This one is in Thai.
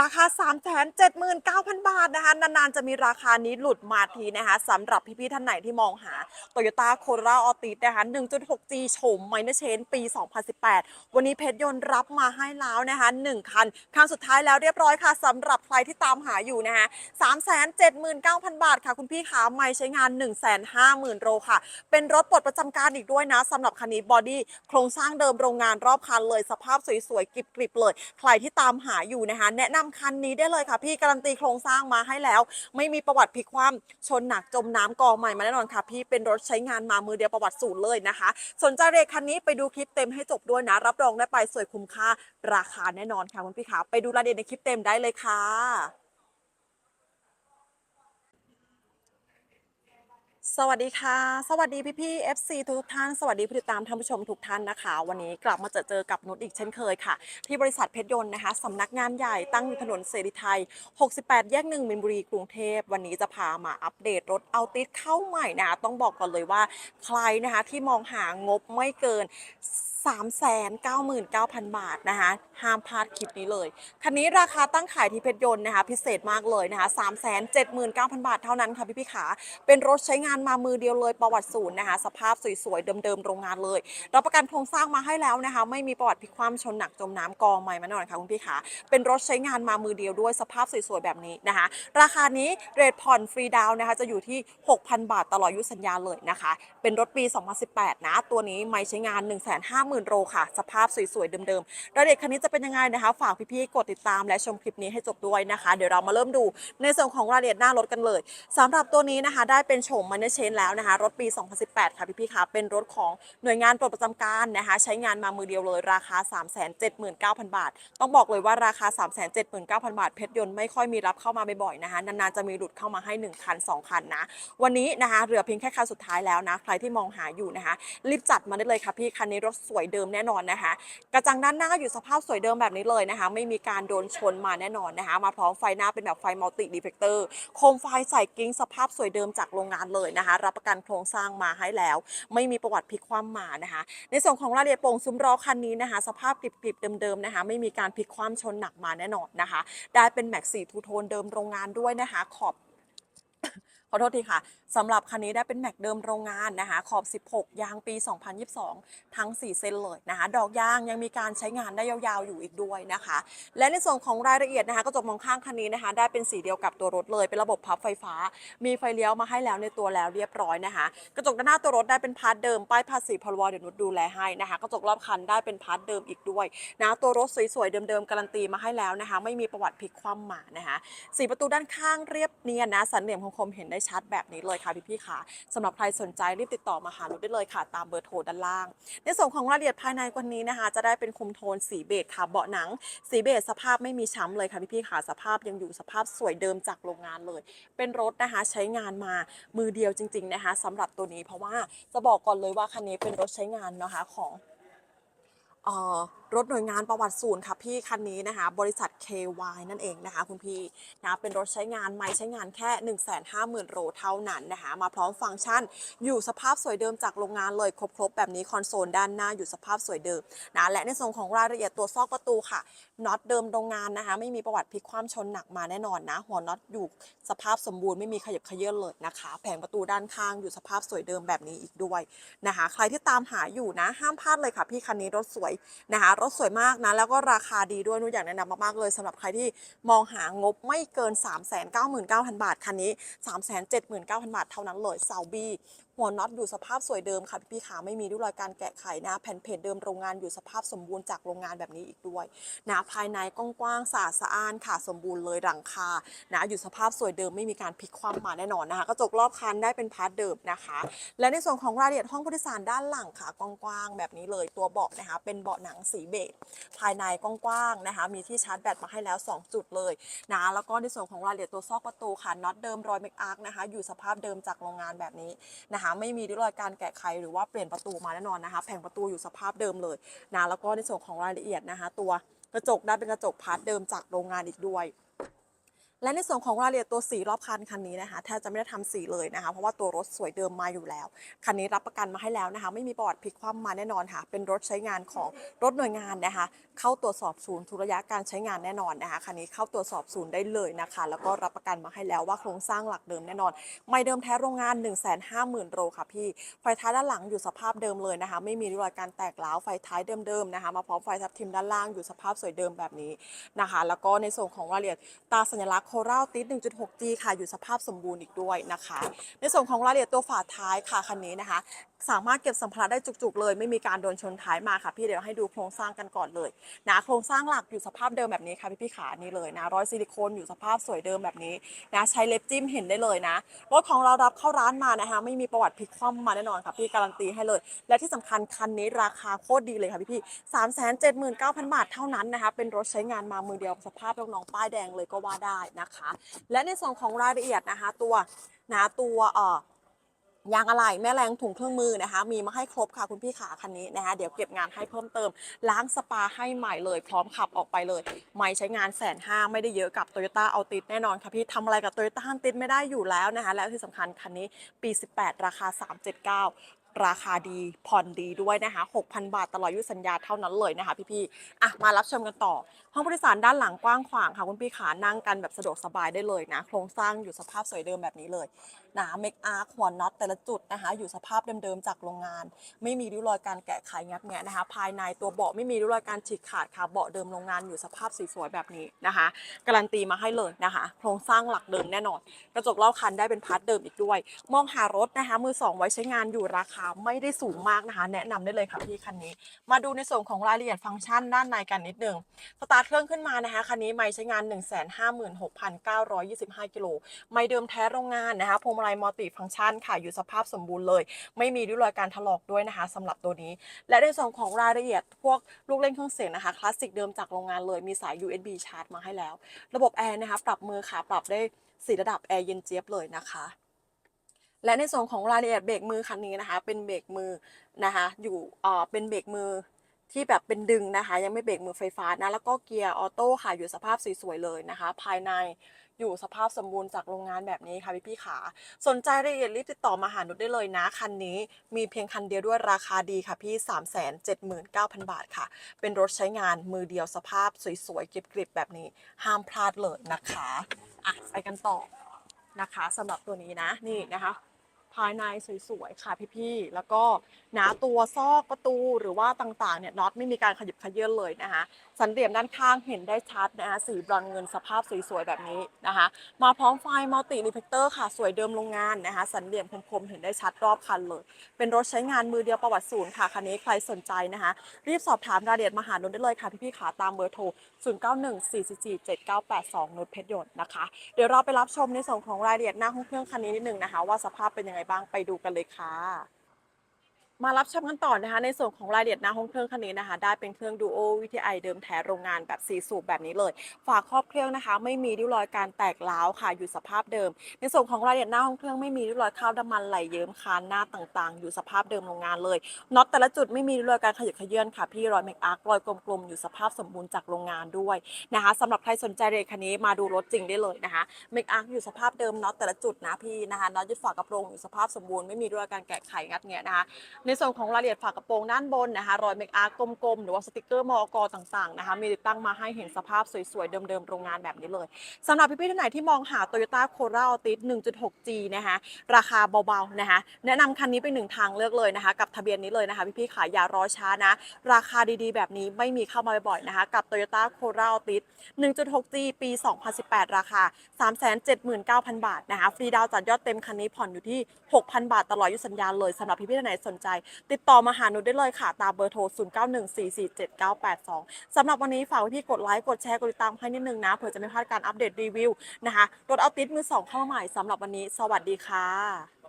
ราคา 379,000 บาทนะคะ นาน ๆ จะมีราคานี้หลุดมาทีนะคะสำหรับพี่ ๆ ท่านไหนที่มองหา Toyota Corolla Altis นะคะ 1.6G โฉม Minor Change ปี 2018 วันนี้เพชรยนต์รับมาให้แล้วนะคะ 1 คัน คันสุดท้ายแล้วเรียบร้อยค่ะสำหรับใครที่ตามหาอยู่นะคะ379,000 บาทค่ะ คุณพี่ขาไม่ใช้งาน 150,000 โลค่ะ เป็นรถปลดประจำการอีกด้วยนะสำหรับคันนี้บอดี้โครงสร้างเดิมโรงงานรอบคันเลยสภาพสวยๆกริบๆเลย ใครที่ตามหาอยู่นะคะแนะนำคันนี้ได้เลยค่ะ พี่การันตีโครงสร้างมาให้แล้ว ไม่มีประวัติพลิกคว่ำชนหนักจมน้ำกองใหม่มาแน่นอนค่ะ พี่เป็นรถใช้งานมามือเดียวประวัติศูนย์เลยนะคะ สนใจเรทคันนี้ไปดูคลิปเต็มให้จบด้วยนะ รับรองได้ไปสวยคุ้มค่าราคาแน่นอนค่ะคุณพี่ขาไปดูรายละเอียดในคลิปเต็มได้เลยค่ะ สวัสดีค่ะ สวัสดีพี่พี่ๆ FC ทุกท่าน สวัสดีผู้ติดตามท่านผู้ชมทุกท่านนะคะ วันนี้กลับมาเจอเจอกับนุชอีกเช่นเคยค่ะ ที่บริษัทเพชรยนต์นะคะสำนักงานใหญ่ตั้งอยู่ถนนเสรีไทย 68 แยกหนึ่งมินบุรีกรุงเทพ วันนี้จะพามาอัปเดตรถเอาติสเข้าใหม่นะ ต้องบอกก่อนเลยว่าใครนะคะที่มองหางบไม่เกิน 399,000 บาทนะคะห้ามพลาดคลิปนี้เลย คันนี้ราคาตั้งขายที่เพชรยนต์นะคะพิเศษมากเลยนะคะ379,000 บาทเท่านั้นค่ะพี่พี่ขา เป็นรถใช้งานมามือเดียวเลยประวัติศูนย์นะคะสภาพสวยๆ เดิมๆ โรงงานเลยรับประกันโครงสร้างมาให้แล้วนะคะ ไม่มีประวัติพลิกคว่ำชนหนักจมน้ำกองใหม่มาแน่นอนค่ะคุณพี่ขา เป็นรถใช้งานมามือเดียวด้วยสภาพสวยๆแบบนี้นะคะ ราคานี้เรทผ่อนฟรีดาวนะคะจะอยู่ที่ 6,000 บาทตลอดอายุสัญญาเลยนะคะ เป็นรถปี 2018 นะตัวนี้ไม่ใช้งาน50,000 โลค่ะ สภาพสวยๆ เดิมๆรายละเอียดคันนี้จะเป็นยังไงนะคะ ฝากพี่ๆ กดติดตามและชมคลิปนี้ให้จบด้วยนะคะ เดี๋ยวเรามาเริ่มดูในส่วนของรายละเอียดหน้ารถกันเลยสำหรับตัวนี้นะคะ ได้เป็นโฉมมันเนเชนแล้วนะคะ รถปี 2018 ค่ะพี่ๆค่ะเป็นรถของหน่วยงานปลดประจำการนะคะ ใช้งานมามือเดียวเลยราคา 379,000 บาท ต้องบอกเลยว่าราคา 379,000 บาท เพชรยนต์ไม่ค่อยมีรับเข้ามาบ่อยๆนะคะนานๆจะมีหลุดเข้ามาให้1คัน2คันนะวันนี้นะคะเหลือเพียงแค่คันสุดท้ายแล้วนะ ใครที่มองหาอยู่นะคะ รีบจัดมาได้เลยค่ะพี่คันนี้รถสวยเดิมแน่นอนนะคะ กระจังด้านหน้าอยู่สภาพสวยเดิมแบบนี้เลยนะคะ ไม่มีการโดนชนมาแน่นอนนะคะ มาพร้อมไฟหน้าเป็นแบบไฟมัลติดีเฟกเตอร์โคมไฟใส่กิ้งสภาพสวยเดิมจากโรงงานเลยนะคะ รับประกันโครงสร้างมาให้แล้ว ไม่มีประวัติพลิกคว่ำมานะคะ ในส่วนของรายละเอียดโปร่งซุ้มล้อคันนี้นะคะ สภาพกริบๆเดิมๆนะคะ ไม่มีการพลิกคว่ำชนหนักมาแน่นอนนะคะ ได้เป็นแม็กซี่ทูโทนเดิมโรงงานด้วยนะคะ ขอบ อโทษทีค่ะสำหรับคันนี้ได้เป็นแม็กเดิมโรงงานนะคะ ขอบ 16 ยางปี 2022 ทั้ง 4เส้นเลยนะคะ ดอกยางยังมีการใช้งานได้ยาวๆอยู่อีกด้วยนะคะ และในส่วนของรายละเอียดนะคะกระจกมองข้างคันนี้นะคะ ได้เป็นสีเดียวกับตัวรถเลย เป็นระบบพับไฟฟ้า มีไฟเลี้ยวมาให้แล้วในตัวแล้วเรียบร้อยนะคะ กระจกด้านหน้าตัวรถได้เป็นพาร์ทเดิม ป้ายภาษีพรบเดี๋ยวนุชดูแลให้นะคะ กระจกรอบคันได้เป็นพาร์ทเดิมอีกด้วยนะ ตัวรถสวยๆเดิมๆการันตีมาให้แล้วนะคะ ไม่มีประวัติพลิกคว่ำมานะคะ สีประตูด้านข้างเรียบเนียนนะ สันเหลี่ยมคมๆเห็นได้ชัดแบบนี้เลยค่ะพี่ๆค่ะสำหรับใครสนใจรีบติดต่อมาหานุชได้เลยค่ะ ตามเบอร์โทรด้านล่าง ในส่วนของรายละเอียดภายในวันนี้นะคะ จะได้เป็นคุมโทนสีเบจค่ะเบาะหนัง สีเบจสภาพไม่มีช้ำเลยค่ะพี่ๆค่ะสภาพยังอยู่สภาพสวยเดิมจากโรงงานเลย เป็นรถนะคะใช้งานมามือเดียวจริง ๆนะคะสำหรับตัวนี้เพราะว่าจะบอกก่อนเลยว่าคันนี้เป็นรถใช้งานนะคะของเอ่อ รถหน่วยงานประวัติศูนย์ค่ะพี่คันนี้นะคะ บริษัท KY นั่นเองนะคะคุณพี่นะเป็นรถใช้งานไม่ใช้งานแค่ 1 5 0 0 0 0โลเท่านั้นนะคะ มาพร้อมฟังก์ชัน อยู่สภาพสวยเดิมจากโรงงานเลยครบๆ แบบนี้คอนโซลด้านหน้าอยู่สภาพสวยเดิมนะและในส่วนของรายละเอียดตัวซอกประตูค่ะน็อตเดิมโรงงานนะคะ ไม่มีประวัติพลิกคว่ำชนหนักมาแน่นอนนะ หัวน็อตอยู่สภาพสมบูรณ์ไม่มีขยับเขยื้อนเลยนะคะ แผงประตูด้านข้างอยู่สภาพสวยเดิมแบบนี้อีกด้วยนะคะ ใครที่ตามหาอยู่นะห้ามพลาดเลยค่ะพี่คันนี้รถสวยนะคะรถสวยมากนะ แล้วก็ราคาดีด้วยนุอยากแนะนำมากๆเลยสำหรับใครที่มองหางบไม่เกิน 399,000 บาท คันนี้ 379,000 บาทเท่านั้นเลยซาบี้หัวน็อตอยู่สภาพสวยเดิมค่ะพี่ๆขาไม่มีร่องรอยการแกะไขนะแผ่นเพจเดิมโรงงานอยู่สภาพสมบูรณ์จากโรงงานแบบนี้อีกด้วยนะภายในกว้างๆสะอาดสะอ้านค่ะสมบูรณ์เลยหลังคานะอยู่สภาพสวยเดิมไม่มีการพลิกคว่ำมาแน่นอนนะคะกระจกรอบคันได้เป็นพาร์ทเดิมนะคะ และในส่วนของรายละเอียดห้องผู้โดยสารด้านหลังค่ะกว้างๆแบบนี้เลยตัวเบาะนะคะเป็นเบาะหนังสีเบจภายในกว้างๆนะคะมีที่ชาร์จแบตมาให้แล้ว 2 จุดเลยนะแล้วก็ในส่วนของรายละเอียดตัวซอกประตูค่ะน็อตเดิมรอยเมคอาร์คนะคะอยู่สภาพเดิมจากโรงงานแบบนี้นะคะไม่มีร่องรอยการแกะไขหรือว่าเปลี่ยนประตูมาแน่นอนนะคะ แผงประตูอยู่สภาพเดิมเลยนะแล้วก็ในส่วนของรายละเอียดนะคะ ตัวกระจกได้เป็นกระจกพาร์ทเดิมจากโรงงานอีกด้วย และในส่วนของรายละเอียดตัวสีรอบคันคันนี้นะคะแทบจะไม่ได้ทำสีเลยนะคะ เพราะว่าตัวรถสวยเดิมมาอยู่แล้ว คันนี้รับประกันมาให้แล้วนะคะ ไม่มีประวัติพลิกคว่ำมาแน่นอนค่ะ เป็นรถใช้งานของรถหน่วยงานนะคะ เข้าตรวจสอบศูนย์ทุระยะการใช้งานแน่นอนนะคะ คันนี้เข้าตรวจสอบศูนย์ได้เลยนะคะ แล้วก็รับประกันมาให้แล้วว่าโครงสร้างหลักเดิมแน่นอน ไม่เดิมแท้โรงงาน 1 5 0 0 0 0โลค่ะพี่ ไฟท้ายด้านหลังอยู่สภาพเดิมเลยนะคะ ไม่มีรองรอยการแตกร้าวไฟท้ายเดิมๆนะคะ มาพร้อมไฟทับทิมด้านล่างอยู่สภาพสวยเดิมแบบนี้นะคะ แล้วก็ในส่วนของรายละเอียดตาสัญลักษณ์โคราลติด 1.6G ค่ะ อยู่สภาพสมบูรณ์อีกด้วยนะคะ ในส่วนของรายละเอียดตัวฝาท้ายค่ะคันนี้นะคะ สามารถเก็บสัมภาระได้จุกๆเลย ไม่มีการโดนชนท้ายมาค่ะพี่เดี๋ยวให้ดูโครงสร้างกันก่อนเลยนะโครงสร้างหลักอยู่สภาพเดิมแบบนี้ค่ะพี่พี่ขานี่เลยนะรอยซิลิโคนอยู่สภาพสวยเดิมแบบนี้นะใช้เล็บจิ้มเห็นได้เลยนะรถของเรารับเข้าร้านมานะคะไม่มีประวัติพลิกคว่ำมาแน่นอนค่ะพี่การันตีให้เลย และที่สำคัญคันนี้ราคาโคตรดีเลยค่ะพี่พี่สามแสนเจ็ดหมื่นเก้าพันบาทเท่านั้นนะคะเป็นรถใช้งานมามือเดียวสภาพน้องป้ายแดงเลยก็ว่าได้นะคะ และในส่วนของรายละเอียดนะคะตัวนะตัวเอ่อ ยางอะไหล่แม่แรงถุงเครื่องมือนะคะ มีมาให้ครบค่ะคุณพี่ขาคันนี้นะคะ เดี๋ยวเก็บงานให้เพิ่มเติม ล้างสปาให้ใหม่เลย พร้อมขับออกไปเลย ไม่ใช้งานแสนห้าไม่ได้เยอะกับ t o y ยต้าเอาติดแน่นอนค่ะพี่ทำอะไรกับ t o y ยต้าติดไม่ได้อยู่แล้วนะคะ แล้วที่สำคัญคันนี้ปี 18 ราคา 379ราคาดีผ่อนดีด้วยนะคะ 6,000 บาทตลอดอายุสัญญาเท่านั้นเลยนะคะพี่ๆอะมารับชมกันต่อ ห้องผู้โดยสารด้านหลังกว้างขวางค่ะคุณพี่ขานั่งกันแบบสะดวกสบายได้เลยนะ โครงสร้างอยู่สภาพสวยเดิมแบบนี้เลย นะเมคอาร์หัวน็อตแต่ละจุดนะคะ อยู่สภาพเดิมๆจากโรงงาน ไม่มีริ้วรอยการแกะไขงัดแงะนะคะ ภายในตัวเบาะไม่มีริ้วรอยการฉีกขาดค่ะเบาะเดิมโรงงานอยู่สภาพสวยๆแบบนี้นะคะ การันตีมาให้เลยนะคะ โครงสร้างหลักเดิมแน่นอน กระจกรอบคันได้เป็นพาร์ทเดิมอีกด้วย มองหารถนะคะ มือสองไว้ใช้งานอยู่ราคาไม่ได้สูงมากนะคะ แนะนำได้เลยค่ะพี่คันนี้ มาดูในส่วนของรายละเอียดฟังก์ชันด้านในกันนิดนึงสตาร์ทเครื่องขึ้นมานะคะคันนี้ไม่ใช้งาน 156,925กิโลไม่เดิมแท้โรงงานนะคะพวงมาลัยมัลติฟังก์ชันค่ะอยู่สภาพสมบูรณ์เลย ไม่มีริ้วรอยการถลอกด้วยนะคะสำหรับตัวนี้ และในส่วนของรายละเอียดพวกลูกเล่นเครื่องเสียงนะคะคลาสสิกเดิมจากโรงงานเลยมีสาย USB ชาร์จมาให้แล้ว ระบบแอร์นะคะปรับมือขาปรับได้สี่ระดับแอร์เย็นเจี๊ยบเลยนะคะและในส่วนของรายละเอียดเบรกมือคันนี้นะคะ เป็นเบรกมือนะคะอยู่เอ่อเป็นเบรกมือที่แบบเป็นดึงนะคะ ยังไม่เบรกมือไฟฟ้านะแล้วก็เกียร์ออโต้ค่ะอยู่สภาพสวยๆเลยนะคะ ภายใน อยู่สภาพสมบูรณ์จากโรงงานแบบนี้ค่ะพี่พี่ขาสนใจรายละเอียดรีบติดต่อมาหานุชได้เลยนะ คันนี้มีเพียงคันเดียวด้วยราคาดีค่ะพี่ 379,000 บาทค่ะ เป็นรถใช้งานมือเดียวสภาพสวยๆกริบๆแบบนี้ ห้ามพลาดเลยนะคะอะไปกันต่อนะคะสำหรับตัวนี้นะนี่นะคะ ภายในสวยๆค่ะพี่ๆ แล้วก็หนาตัวซอกประตูหรือว่าต่างๆเนี่ยน็อตไม่มีการขยับขยื่นเลยนะคะ สันเหลี่ยมด้านข้างเห็นได้ชัดนะคะสีบรอนเงินสภาพสวยๆแบบนี้นะคะ มาพร้อมไฟมัลติรีเฟกเตอร์ค่ะ สวยเดิมโรงงานนะคะ สันเหลี่ยมคมๆ เห็นได้ชัดรอบคันเลย เป็นรถใช้งานมือเดียวประวัติศูนย์ค่ะคันนี้ใครสนใจนะคะ รีบสอบถามรายละเอียดมาหานุชได้เลยค่ะพี่ๆขาตามเบอร์โทร 0914447982นุชเพชรยนต์นะคะ เดี๋ยวเราไปรับชมในส่วนของรายละเอียดหน้าห้องเครื่องคันนี้นิดนึงนะคะ ว่าสภาพเป็นยังไงบ้างไปดูกันเลยค่ะ มารับชมกันต่อนะคะ ในส่วนของรายละเอียดหน้าห้องเครื่องคันนี้นะคะ ได้เป็นเครื่องดูโอวิทไอเดิมแท้โรงงานแบบสีสูบแบบนี้เลย ฝาครอบเครื่องนะคะ ไม่มีริ้วรอยการแตกร้าวค่ะอยู่สภาพเดิม ในส่วนของรายละเอียดหน้าห้องเครื่องไม่มีริ้วรอยคราบน้ำมันไหลเยิ้มคานหน้าต่างๆ อยู่สภาพเดิมโรงงานเลยน็อตแต่ละจุดไม่มีริ้วรอยการขยับเขยื้อนค่ะพี่รอยเมคอาร์รอยกลมๆอยู่สภาพสมบูรณ์จากโรงงานด้วยนะคะสำหรับใครสนใจเรทคันนี้มาดูรถจริงได้เลยนะคะเมคอาร์อยู่สภาพเดิมน็อตแต่ละจุดนะพี่นะคะน็อตยึดฝากระโปรงอยู่สภาพสมบูรณ์ไม่มีริ้วรอยการแกะไขงัดแงะนะคะในส่วนของรายละเอียดฝากระโปรงด้านบนนะคะรอยเมคอาร์กลมๆ หรือว่าสติกเกอร์มอกต่างๆนะคะมีติดตั้งมาให้เห็นสภาพสวยๆ เดิมๆ โรงงานแบบนี้เลยสำหรับพี่ๆท่านไหนที่มองหา Toyota Corolla Altis 1.6G นะคะราคาเบาๆนะคะแนะนำคันนี้เป็นหนึ่งทางเลือกเลยนะคะกับทะเบียนนี้เลยนะคะพี่ๆขายอย่ารอช้านะ ราคาดีๆ แบบนี้ไม่มีเข้ามาบ่อยๆนะคะกับ Toyota Corolla Altis 1.6G ปี 2018 ราคา 379,000 บาทนะคะฟรีดาวจัดยอดเต็มคันนี้ผ่อนอยู่ที่ 6,000 บาทตลอดอยุสัญญาเลยสำหรับพี่ๆท่านไหนสนใจติดต่อมาหาหนูได้เลยค่ะ ตามเบอร์โทร 0 9 1 4 4 7 9 8 2สำหรับวันนี้ฝากพี่กดไลค์ กดแชร์ กดติดตามให้นิดนึงนะ เผื่อจะไม่พลาดการอัปเดตรีวิวนะคะ รถเอาติดมือสองเข้ามาใหม่สำหรับวันนี้ สวัสดีค่ะ